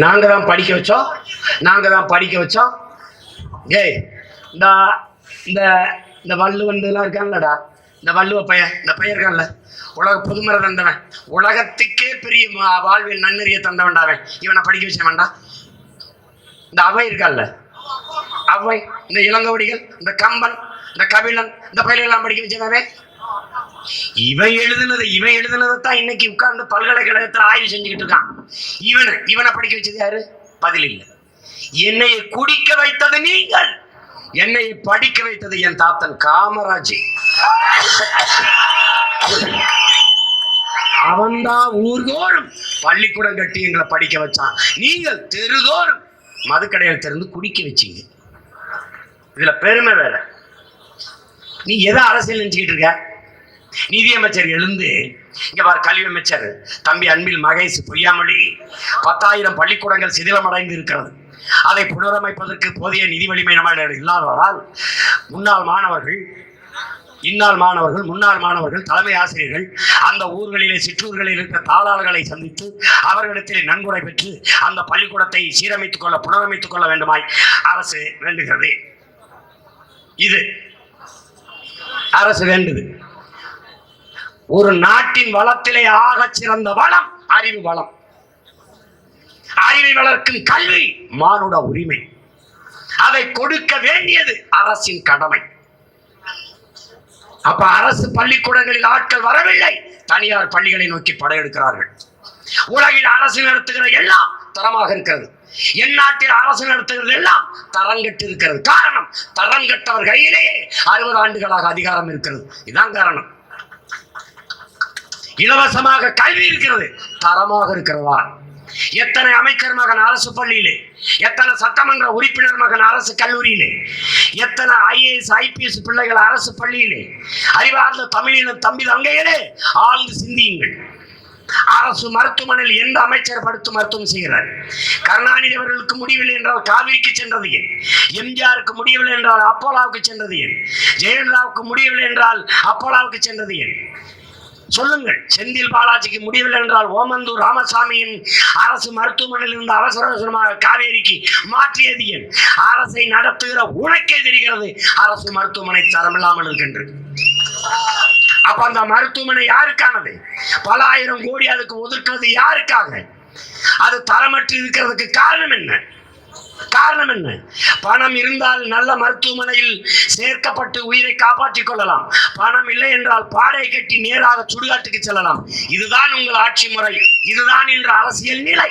நாங்க தான் படிக்க வச்சோம். நாங்க தான் படிக்க வச்சோம். ஏய் இந்த இந்த இந்த வள்ளுவன் இதெல்லாம் இருக்கான்லடா இந்த வள்ளுவ பையன் இந்த பையன் இருக்கான்ல? உலக புதுமறை தந்தவன். உலகத்துக்கே பெரிய வாழ்வில் நன்னறிய தந்தவன்டாவன் இவனை படிக்க வச்ச வேண்டாம் இந்த அவை இருக்கான்ல? அவை இந்த இளங்கவடிகள் இந்த கம்பன் இந்த கபிலன் இந்த பயிலெல்லாம் படிக்க வச்சவன் இவன் எழுதுனது இவன் எழுதுனதை தான் இன்னைக்கு உட்கார்ந்து பல்கலைக்கழகத்தில் ஆய்வு செஞ்சுக்கிட்டு இருக்கான். இவனை இவனை படிக்க வச்சது யாரு? பதில் இல்லை. என்னையை குடிக்க வைத்தது நீங்கள். என்னை படிக்க வைத்தது என் தாத்தன் காமராஜ். அவன்தான் ஊர்தோறும் பள்ளிக்கூடம் கட்டி எங்களை படிக்க வச்சான். நீங்கள் தெருதோறும் மதுக்கடையில் திறந்து குடிக்க வச்சீங்க. இதுல பெருமை வேற. நீ எதை அரசியல் நினைச்சுக்கிட்டு இருக்க? நிதியமைச்சர் எழுந்து இங்க பார் கல்வி அமைச்சர் தம்பி அன்பில் மகேஷ் பொய்யாமொழி பத்தாயிரம் பள்ளிக்கூடங்கள் சிதிலமடைந்து இருக்கிறது. அதை புனரமைப்பதற்கு போதிய நிதி வலிமை நம்மளிடம் இல்லாததால் முன்னாள் மாணவர்கள் இந்நாள் மாணவர்கள் முன்னாள் மாணவர்கள் தலைமை ஆசிரியர்கள் அந்த ஊர்களிலே சிற்றூர்களில் இருக்கிற தாளாளர்களை சந்தித்து அவர்களிடத்தில் நன்கொடை பெற்று அந்த பள்ளிக்கூடத்தை சீரமைத்துக் கொள்ள புனரமைத்துக் கொள்ள வேண்டுமாய் அரசு வேண்டுகிறது. இது அரசு வேண்டுது. ஒரு நாட்டின் வளத்திலே ஆக சிறந்த வளம் அறிவு வளம். அறிவை வளர்க்கும் கல்வி மானுட உரிமை. அதை கொடுக்க வேண்டியது அரசின் கடமை. அப்ப அரசு பள்ளிக்கூடங்களில் ஆட்கள் வரவில்லை. தனியார் பள்ளிகளை நோக்கி படையெடுக்கிறார்கள். உலகில் அரசு நடத்துகிற எல்லாம் தரமாக இருக்கிறது. என் நாட்டில் அரசு நடத்துகிறது எல்லாம் தரங்கட்டு இருக்கிறது. காரணம் தரங்கட்டவர் கையிலேயே அறுபது ஆண்டுகளாக அதிகாரம் இருக்கிறது. இதுதான் காரணம். இலவசமாக கல்வி இருக்கிறது. தரமாக இருக்கிறதா? எத்தனை அமைச்சர் மகன் அரசு பள்ளியிலே? எத்தனை சட்டமன்ற உறுப்பினர் மகன் அரசு கல்லூரியிலே? எத்தனை ஐஏஎஸ் ஐபிஎஸ் பிள்ளைகள் அரசு பள்ளியிலே? அறிவார்ந்த தமிழின தம்பி தங்கையிலே ஆழ்ந்து சிந்தியுங்கள். அரசு மருத்துவமனையில் எந்த அமைச்சர் படுத்து மருத்துவம் செய்கிறார்? கருணாநிதி அவர்களுக்கு முடியவில்லை என்றால் காவிரிக்கு சென்றது ஏன்? எம்ஜிஆருக்கு முடியவில்லை என்றால் அப்போலாவுக்கு சென்றது ஏன்? ஜெயலலிதாவுக்கு முடியவில்லை என்றால் அப்போலாவுக்கு சென்றது ஏன்? சொல்லுங்கள். செந்தில் பாலாஜிக்கு முடியவில்லை என்றால் ஓமந்தூர் ராமசாமியின் அரசு மருத்துவமனையில் இருந்த அவசர அவசரமாக காவேரிக்கு மாற்றியது என் அரசை நடத்துகிற உனக்கே தெரிகிறது அரசு மருத்துவமனை தரமில்லாமல் இருக்கின்றது. அப்ப அந்த மருத்துவமனை யாருக்கானது? பல ஆயிரம் கோடி அதுக்கு ஒதுக்குறது யாருக்காக? அது தரமற்று இருக்கிறதுக்கு காரணம் என்ன? காரணம் என்ன? பணம் இருந்தால் நல்ல மருத்துவமனையில் சேர்க்கப்பட்டு உயிரை காப்பாற்றிக் கொள்ளலாம். பணம் இல்லை என்றால் பாடை கட்டி நேராக சுடுகாட்டுக்கு செல்லலாம். இதுதான் உங்கள் ஆட்சி முறை. இதுதான் என்ற அரசியல் நிலை.